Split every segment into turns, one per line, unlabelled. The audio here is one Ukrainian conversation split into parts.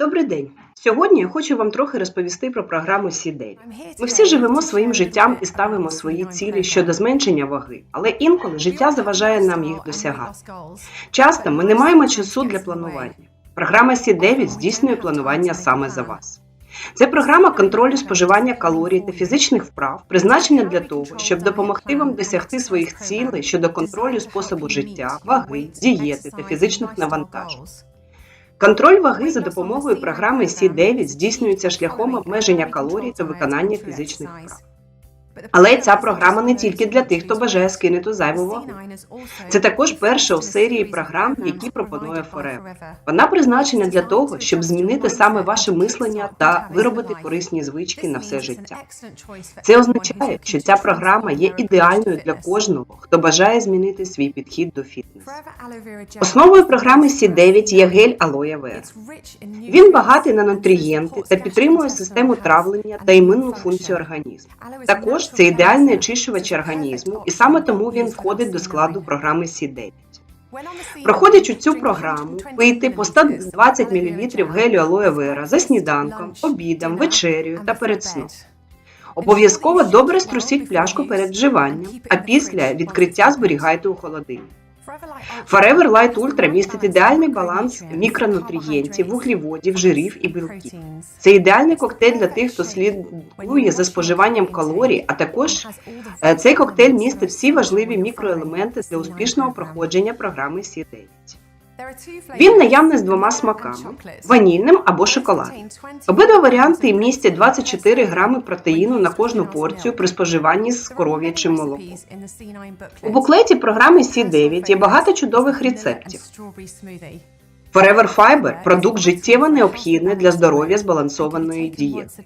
Добрий день. Сьогодні я хочу вам трохи розповісти про програму Сі-9. Ми всі живемо своїм життям і ставимо свої цілі щодо зменшення ваги, але інколи життя заважає нам їх досягати. Часто ми не маємо часу для планування. Програма Сі-9 здійснює планування саме за вас. Це програма контролю споживання калорій та фізичних вправ, призначена для того, щоб допомогти вам досягти своїх цілей щодо контролю способу життя, ваги, дієти та фізичних навантажень. Контроль ваги за допомогою програми Сі-9 здійснюється шляхом обмеження калорій та виконання фізичних вправ. Але ця програма не тільки для тих, хто бажає скинути зайву вагу. Це також перша у серії програм, які пропонує Forever. Вона призначена для того, щоб змінити саме ваше мислення та виробити корисні звички на все життя. Це означає, що ця програма є ідеальною для кожного, хто бажає змінити свій підхід до фітнесу. Основою програми Сі-9 є гель алоє вера. Він багатий на нутрієнти та підтримує систему травлення та імунну функцію організму. Також це ідеальний очищувач організму, і саме тому він входить до складу програми Сі-9. Проходячи цю програму, пити по 120 мл гелю алоє вера за сніданком, обідом, вечерю та перед сном. Обов'язково добре струсіть пляшку перед вживанням, а після відкриття зберігайте у холодильнику. Forever Light Ultra містить ідеальний баланс мікронутрієнтів, вуглеводів, жирів і білків. Це ідеальний коктейль для тих, хто слідкує за споживанням калорій, а також е, цей коктейль містить всі важливі мікроелементи для успішного проходження програми Сі 9 Він наявний з двома смаками ванільним або шоколадним. Обидва варіанти містять 24 грами протеїну на кожну порцію при споживанні з коров'ячим молоком. У буклеті програми Сі-9 є багато чудових рецептів. Forever Fiber – продукт життєво необхідний для здоров'я збалансованої дієти.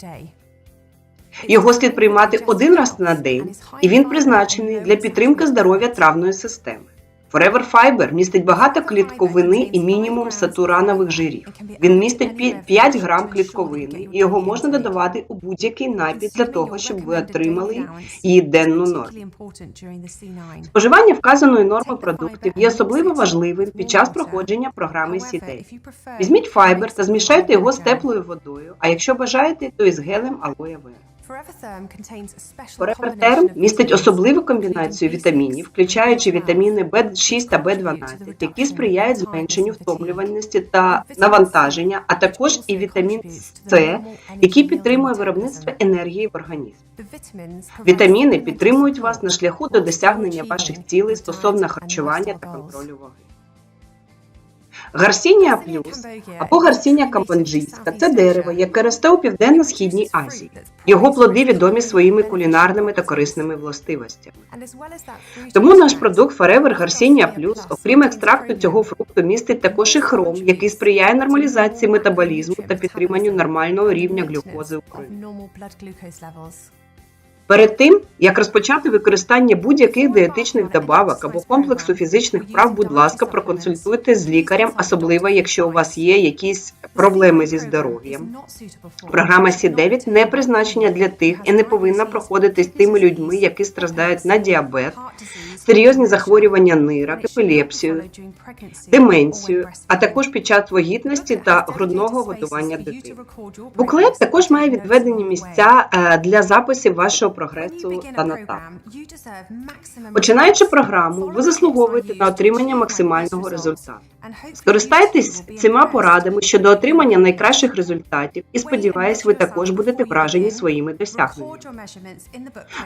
Його слід приймати один раз на день, і він призначений для підтримки здоров'я травної системи. Forever Fiber містить багато клітковини і мінімум сатуранових жирів. Він містить 5 грам клітковини, і його можна додавати у будь-який напій для того, щоб ви отримали її денну норму. Споживання вказаної норми продуктів є особливо важливим під час проходження програми Сідей. Візьміть файбер та змішайте його з теплою водою, а якщо бажаєте, то із гелем алоє вера. Forever Term містить особливу комбінацію вітамінів, включаючи вітаміни В6 та В12, які сприяють зменшенню втомлюваності та навантаження, а також і вітамін С, який підтримує виробництво енергії в організмі. Вітаміни підтримують вас на шляху до досягнення ваших цілей стосовно харчування та контролю ваги. Гарсінія плюс або гарсінія камбоджійська це дерево, яке росте у південно-східній Азії. Його плоди відомі своїми кулінарними та корисними властивостями. Тому наш продукт Forever Гарсінія Плюс, окрім екстракту цього фрукту, містить також і хром, який сприяє нормалізації метаболізму та підтриманню нормального рівня глюкози у крові. Перед тим, як розпочати використання будь-яких дієтичних добавок або комплексу фізичних вправ, будь ласка, проконсультуйтесь з лікарем, особливо якщо у вас є якісь проблеми зі здоров'ям. Програма Сі-9 не призначена для тих і не повинна проходитись тими людьми, які страждають на діабет, серйозні захворювання нирок, епілепсію, деменцію, а також під час вагітності та грудного годування дитини. Буклет також має відведені місця е, для записів вашого прогресу та нотат. Починаючи програму, ви заслуговуєте на отримання максимального результату. Скористайтесь цими порадами щодо отримання найкращих результатів і сподіваюсь, ви також будете вражені своїми досягненнями.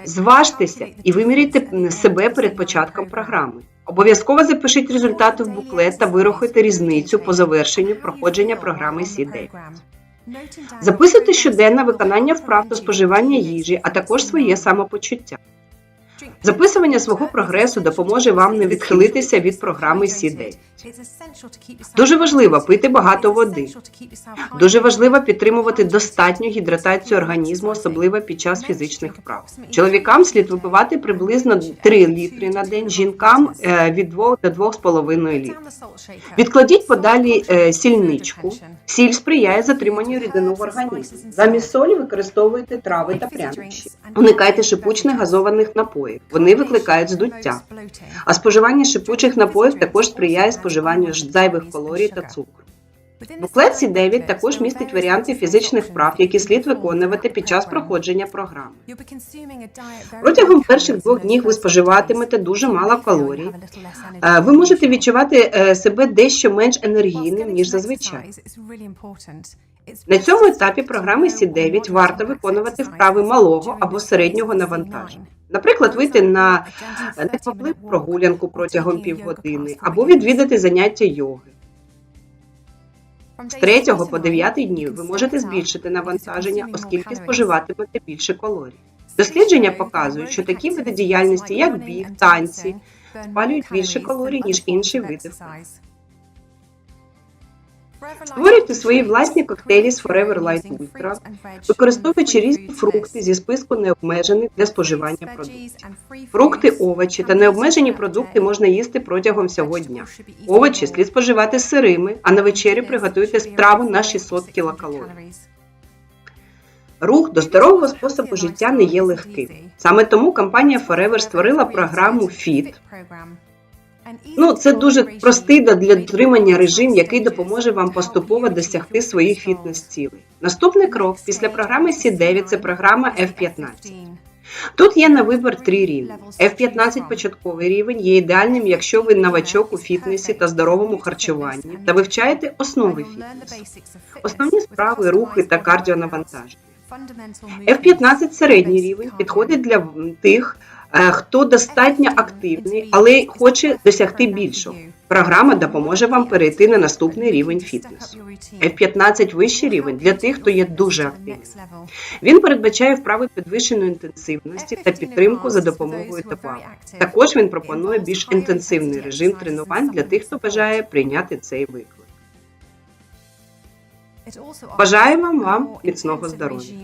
Зважтеся і виміряйте себе перед початком програми. Обов'язково запишіть результати в буклет та вирахуйте різницю по завершенню проходження програми Сі-9. Записуйте щоденне виконання вправ до споживання їжі, а також своє самопочуття. Записування свого прогресу допоможе вам не відхилитися від програми Сі-9. Дуже важливо пити багато води. Дуже важливо підтримувати достатню гідратацію організму, особливо під час фізичних вправ. Чоловікам слід випивати приблизно 3 літри на день, жінкам е, від 2 до 2,5 літрів. Відкладіть подалі е, сільничку. Сіль сприяє затриманню рідину в організмі. Замість солі використовуйте трави та прянощі. Уникайте шипучних газованих напоїв. Вони викликають здуття. А споживання шипучих напоїв також сприяє споживанню зайвих калорій та цукру. Буклет Сі 9 також містить варіанти фізичних вправ, які слід виконувати під час проходження програми.
Протягом перших двох днів ви споживатимете дуже мало калорій.
Е, Ви можете відчувати е, себе дещо менш енергійним, ніж зазвичай.
На цьому етапі програми Сі 9 варто виконувати вправи малого або середнього навантаження.
Наприклад, вийти на неквапливу прогулянку протягом півгодини або відвідати заняття йоги.
З 3 по 9 днів ви можете збільшити навантаження, оскільки споживатимете більше калорій.
Дослідження показують, що такі види діяльності, як біг, танці, спалюють більше калорій, ніж інші види вправ.
Створюйте свої власні коктейлі з Forever Light Ultra,
використовуючи різні фрукти зі списку необмежених для споживання продуктів. Фрукти, овочі та необмежені продукти можна їсти протягом всього дня. Овочі слід споживати сирими, а на вечерю приготуйте страву на 600 кілокалорій. Рух до здорового способу життя не є легким. Саме тому компанія Forever створила програму FIT. Ну, це дуже простий для дотримання режим, який допоможе вам поступово досягти своїх фітнес-цілей. Наступний крок після програми C9 – це програма F15. Тут є на вибір три рівні. F15 початковий рівень є ідеальним, якщо ви новачок у фітнесі та здоровому харчуванні та вивчаєте основи фітнесу, основні справи, рухи та кардіонавантаження. F15 середній рівень підходить для тих, хто достатньо активний, але хоче досягти більшого. Програма допоможе вам перейти на наступний рівень фітнесу. F15 вищий рівень для тих, хто є дуже активним. Він передбачає вправи підвищеної інтенсивності та підтримку за допомогою добавок. Також він пропонує більш інтенсивний режим тренувань для тих, хто бажає прийняти цей виклик.
Бажаємо
вам міцного
здоров'я.